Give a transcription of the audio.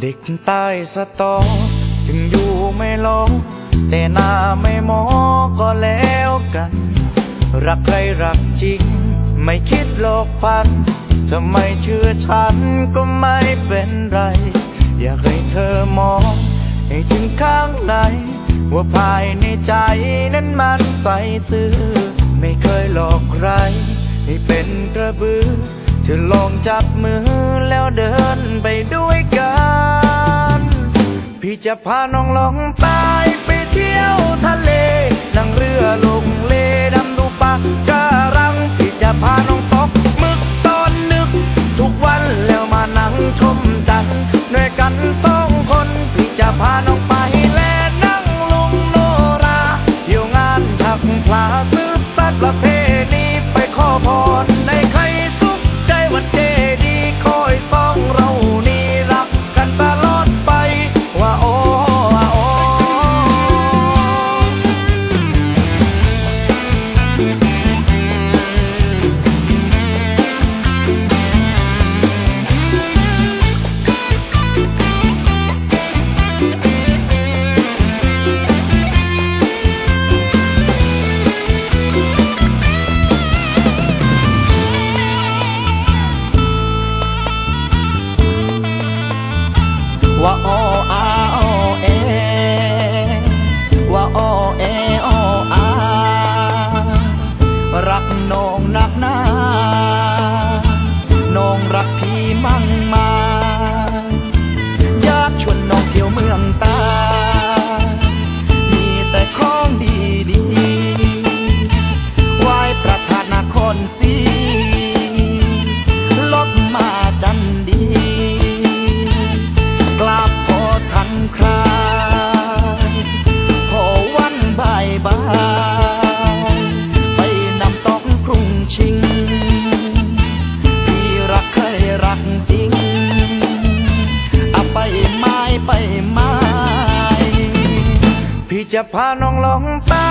เด็กใต้สตอ ถึงอยู่ไม่ลงแต่หน้าไม่มอก็แล้วกัน รักใครรักจริง ไม่คิดหลกพันทำไมเชื่อฉันก็ไม่เป็นไร อยากให้เธอมอง ให้ถึงข้างใน ว่าภายในใจนั้นมันใสซื่อ ไม่เคยหลอกใคร ให้เป็นกระบือเธอลองจับมือแล้วเดินไปด้วยกัน พี่จะพาน้องลองใตายไปเที่ยวทะเล นั่งเรือลงเลดำดูปะการัง พี่จะพาน้องตกมึกตอนนึก ทุกวันแล้วมานั่งชมจันทร์ด้วยกันสองคน พี่จะพาน้องไปแลนั่งลุงโนราเที่ยวงานชักพลาซื้ อสั ว่าโจะพาน้องลองไป